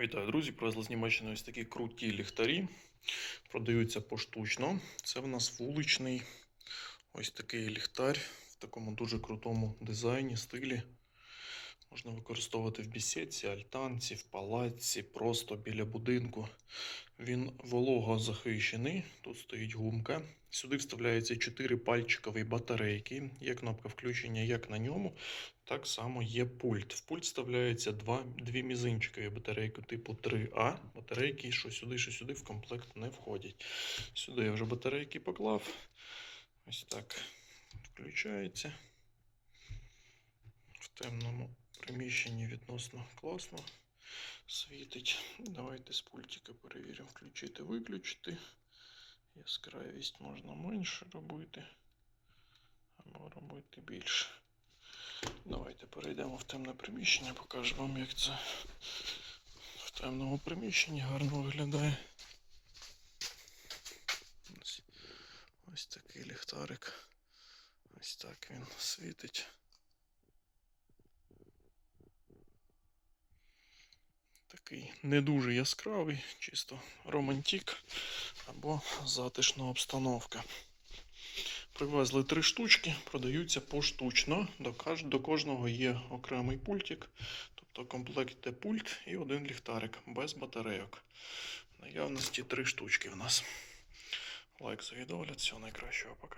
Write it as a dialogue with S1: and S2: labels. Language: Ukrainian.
S1: Вітаю, друзі! Привезли з Німеччини ось такі круті ліхтарі. Продаються поштучно. Це в нас вуличний ось такий ліхтар в такому дуже крутому дизайні, стилі. Можна використовувати в бісідці, альтанці, в палаці, просто біля будинку. Він вологозахищений. Тут стоїть гумка. Сюди вставляються 4 пальчикові батарейки. Є кнопка включення як на ньому, так само є пульт. В пульт вставляються два, дві мізинчикові батарейки типу 3А. Батарейки, що сюди, що сюди в комплект не входять. Сюди я вже батарейки поклав. Ось так включається. В темному приміщенні відносно класно світить. Давайте з пультика перевіримо, включити, виключити. Яскравість можна менше робити, або робити більше. Давайте перейдемо в темне приміщення, покажу вам, як це в темному приміщенні гарно виглядає. Ось, ось такий ліхтарик. Ось так він світить. Такий не дуже яскравий, чисто романтик або затишна обстановка. Привезли три штучки, продаються поштучно. До, кожного є окремий пультик, тобто комплект йде пульт і один ліхтарик без батарейок. Наявності три штучки в нас. Лайк за відеогляд, всього найкращого, пока.